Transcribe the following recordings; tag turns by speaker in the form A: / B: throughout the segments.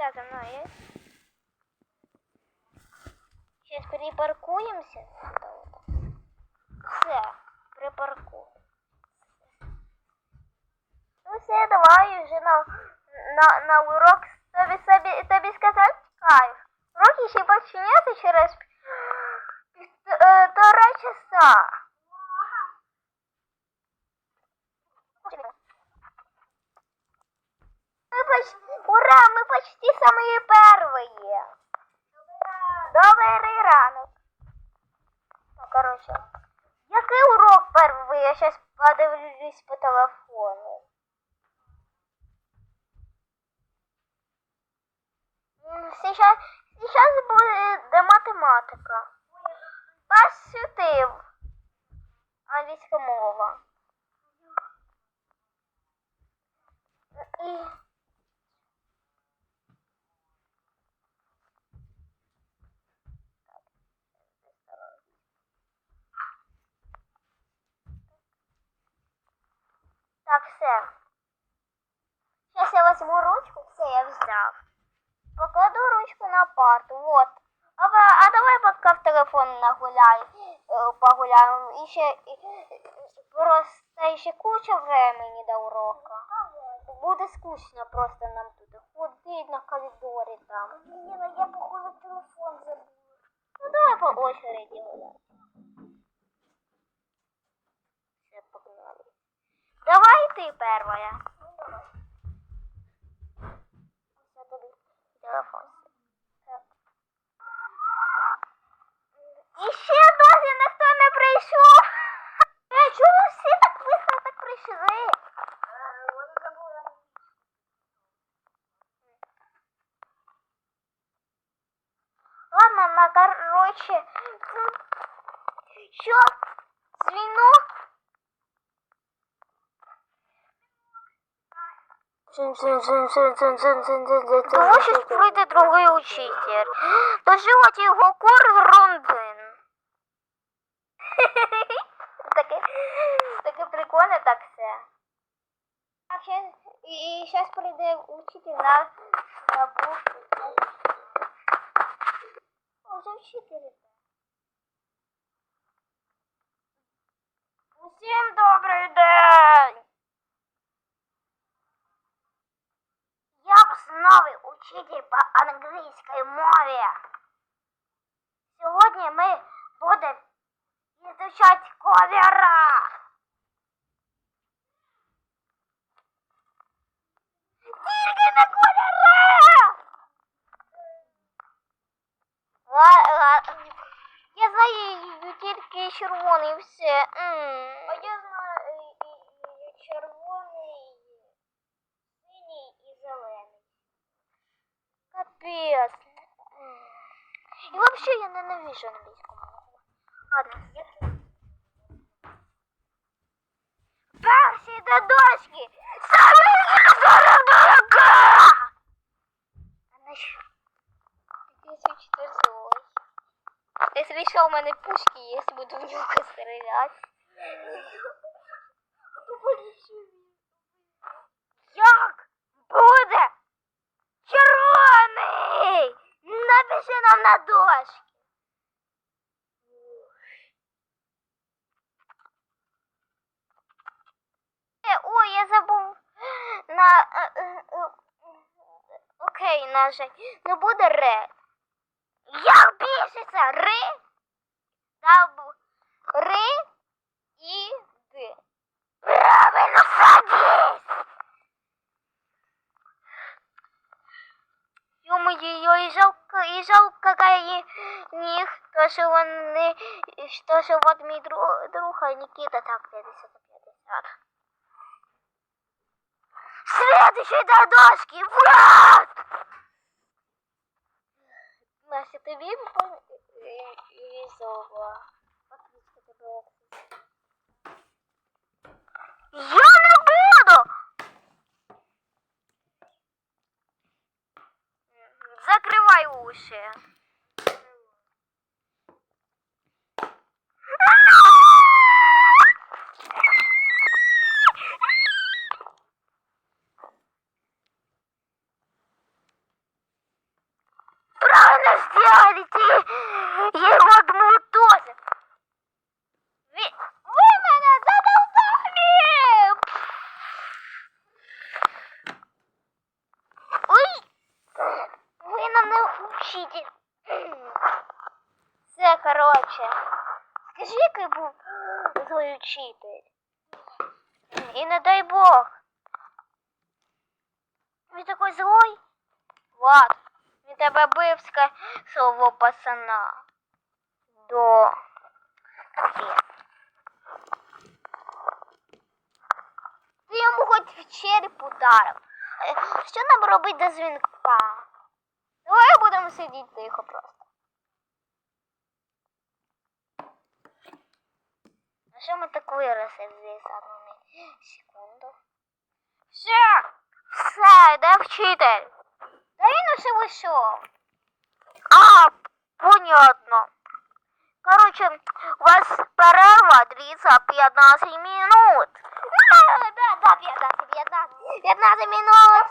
A: Сюда за мной. Сейчас припаркуемся. сюда вот. Все, припаркуем. Ну все, давай вже на, на, на урок тобі, собі, тобі сказати кайф. Уроки ще починяться через пів- е, півтора часа. Мы почти, ура, мы почти самые первые. Добрий ранок. Ну, короче, який урок перший? Я сейчас подивлюсь по телефону. Сейчас все. Сейчас я возьму ручку, все, я взяв. Покладу ручку на парту, вот. А, а давай пока в телефон нагуляй, е, погуляємо. І ще, і, просто ще куча времени до урока. Буде скучно просто нам тут ходить на коридорі там. Лена, я походу телефон забула. Ну давай по очереди гуляй. Давай ты первая. Ну давай. Ось тобі телефон. Так. І ще Тому що прийде другий учитель. Доживати його курс Рондин. таке, таке прикольно так все. Так, щас, і, і зараз прийде учитель на, на букву. О, вже вчитель. іде. Усім добрий основний учитель по англійській мові. Сьогодні ми будемо изучать ковера. Тільки на кольора! Ла- ла- Я знаю тільки червоний все. А я Ладно, я... Перші до дошки! Саме дорога! Она що? Якийсь учитель злой. Если що, у мене пушки є, буду в нього стріляти. Як буде червоний? Напиши нам на дошки. Я забув на е, е, е, окей нажать. Ну буде ре. Як пишеться? Ри? Даб. Ри і д. Правильно садись! Ё-моё, и жалко, и жалко, какая них, то, он, не- что, что вот мой друг, друг а Никита, так, 50 на 50. Следующий до дошки, вот! Настя, тобі повезло. Я не буду! Закрывай уши. ви нам не вчите. Все, короче. Скажи, який був злий учитель. І не дай Бог. Він такий злой. Влад, він тебе бив, ска- слово пацана. До. Капець. Ти йому хоч в череп ударив. Е, Що нам робити до дзвінка? Давай будемо сидіти тихо просто. А що ми так виросли за одну мі- секунду? Все! Все, де вчитель? Та він уже вийшов. А, понятно. Короче, у вас перерва длится 15 минут. Да, да, да, 15, 15, 15 минут.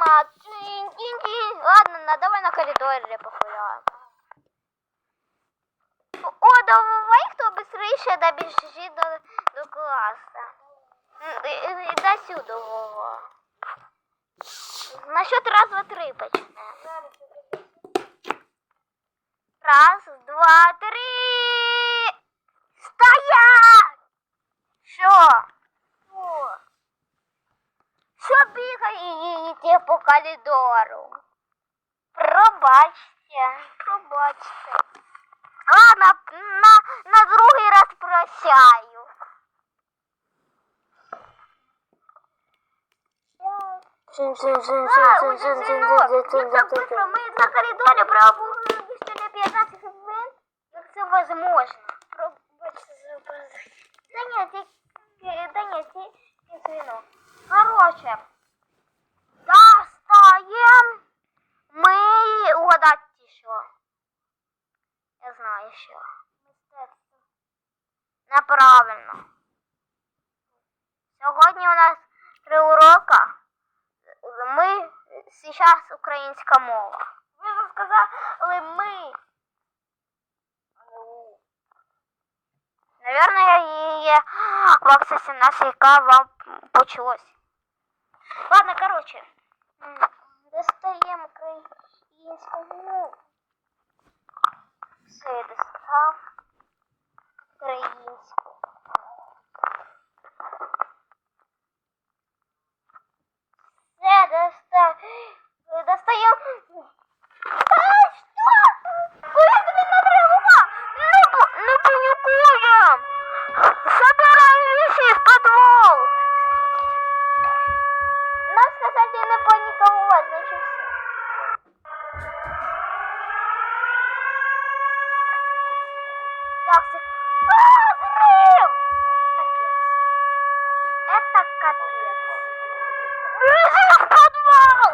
A: так, Сигма, чин, чин, чин. Ладно, на, давай на коридоре погуляем. О, давай, хто быстріше добіжить до, до класу. М, і- і- і До сюди, Вова. На счет раз, два, три почнемо. Раз, два, три. Стоять! Що? Що? Що бігаєте по коридору? Пробачте, пробачте. Ладно, на, на другий раз прощаю. А, уже звонок. Як так быстро? Мы на коридоре пробыли что ли 15 минут? Как це возможно? Пробачте за опоздание. Да нет, я- да нет, не, не звонок. Короче, достаем мы угадать еще. Я знаю еще. Неправильно. Сьогодні у нас три урока. Ми зараз українська мова. Ви вже сказали ми. Наверное, її в 17, яка вам почулось. Ладно, короче. м, Достаємо українську мову. Все, я достав українську. Все, достав. Так, все. А, взрыв! Капец. Это капец. Бежим в подвал!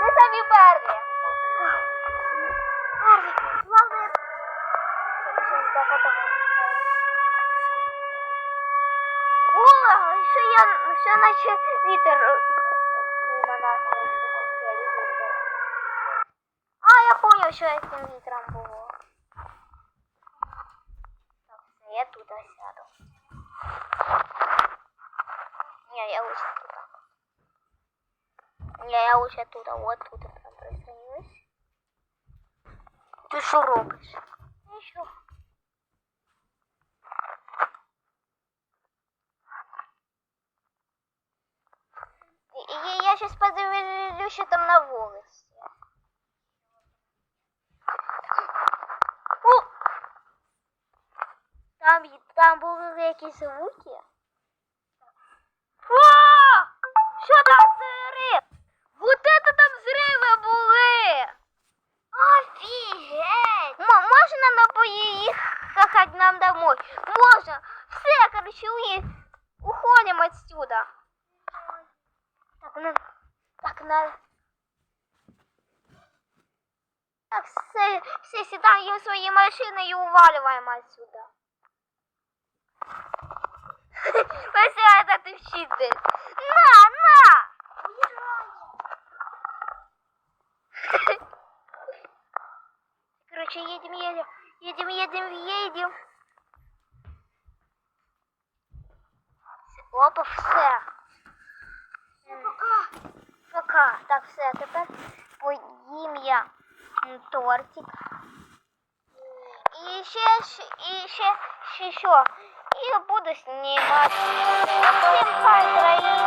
A: Де самі перші? Перші. Главное... О, ще я, ще наче вітер Я що я цим вітром було. Так, я тут сяду. Не, я лучше тут. Не, я лучше тут, а вот тут прям присоединюсь. Ты что робишь? Ничего. И- и Я сейчас що там на вулиці. О! Там, є- там були якісь звуки. О! Що там взрив? Вот это там взриви були! Офігеть! М- можна надо поехать нам домой. Можно. Все, короче, уи- уходим отсюда. Так, на... Так, на... все, все сідаємо в свої машини і уваливаємо отсюда. Вася, это ты вчитель. На, на! Короче, едем, едем, едем, едем, едем. Опа, все. Пока. Пока. Так, все, тепер поїм я м, тортик. и еще и еще еще що. І буду знімати. Всім хай країн.